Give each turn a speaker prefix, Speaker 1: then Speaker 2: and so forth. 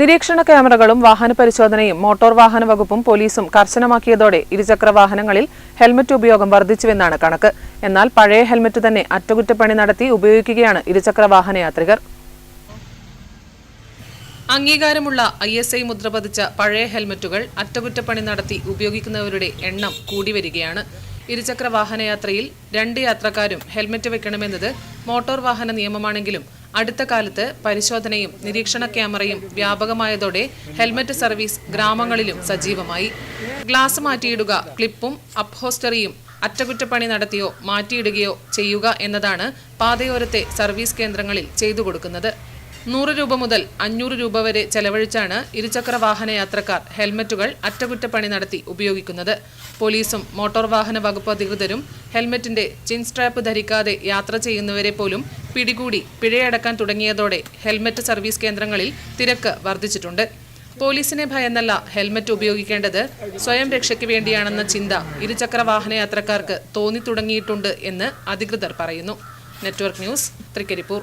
Speaker 1: നിരീക്ഷണ ക്യാമറകളും വാഹന പരിശോധനയും മോട്ടോർ വാഹന വകുപ്പും പോലീസും കർശനമാക്കിയതോടെ ഇരുചക്ര വാഹനങ്ങളിൽ ഹെൽമറ്റ് ഉപയോഗം വർദ്ധിച്ചുവെന്നാണ് കണക്ക്. എന്നാൽ പഴയ ഹെൽമറ്റ് തന്നെ അറ്റകുറ്റപ്പണി നടത്തി ഉപയോഗിക്കുകയാണ് ഇരുചക്ര വാഹന യാത്രികർ. അംഗീകാരമുള്ള ഐ എസ് ഐ മുദ്ര പതിച്ച പഴയ ഹെൽമറ്റുകൾ അറ്റകുറ്റപ്പണി നടത്തി ഉപയോഗിക്കുന്നവരുടെ എണ്ണം കൂടി വരികയാണ് ഇരുചക്ര വാഹനയാത്രയിൽ രണ്ട് യാത്രക്കാരും ഹെൽമറ്റ് വെക്കണമെന്നത് മോട്ടോർ വാഹന നിയമമാണെങ്കിലും അടുത്ത കാലത്ത് പരിശോധനയും നിരീക്ഷണ ക്യാമറയും വ്യാപകമായതോടെ ഹെൽമറ്റ് സർവീസ് ഗ്രാമങ്ങളിലും സജീവമായി. ഗ്ലാസ് മാറ്റിയിടുക ക്ലിപ്പും അപ്ഹോസ്റ്ററിയും അറ്റകുറ്റപ്പണി നടത്തിയോ മാറ്റിയിടുകയോ ചെയ്യുക എന്നതാണ് പാതയോരത്തെ സർവീസ് കേന്ദ്രങ്ങളിൽ ചെയ്തു കൊടുക്കുന്നത്. നൂറ് രൂപ മുതൽ അഞ്ഞൂറ് രൂപ വരെ ചെലവഴിച്ചാണ് ഇരുചക്ര വാഹന യാത്രക്കാർ ഹെൽമറ്റുകൾ അറ്റകുറ്റപ്പണി നടത്തി ഉപയോഗിക്കുന്നത്. പോലീസും മോട്ടോർ വാഹന വകുപ്പ് അധികൃതരും ഹെൽമറ്റിന്റെ ചിൻ സ്ട്രാപ്പ് ധരിക്കാതെ യാത്ര ചെയ്യുന്നവരെ പോലും പിടികൂടി പിഴയടക്കാൻ തുടങ്ങിയതോടെ ഹെൽമറ്റ് സർവീസ് കേന്ദ്രങ്ങളിൽ തിരക്ക് വർദ്ധിച്ചിട്ടുണ്ട്. പോലീസിനെ ഭയന്നല്ല ഹെൽമറ്റ് ഉപയോഗിക്കേണ്ടത് സ്വയം രക്ഷയ്ക്ക് വേണ്ടിയാണെന്ന ചിന്ത ഇരുചക്ര വാഹന യാത്രക്കാർക്ക് തോന്നി തുടങ്ങിയിട്ടുണ്ട് എന്ന് അധികൃതർ പറയുന്നു. Network news Thrikaripur.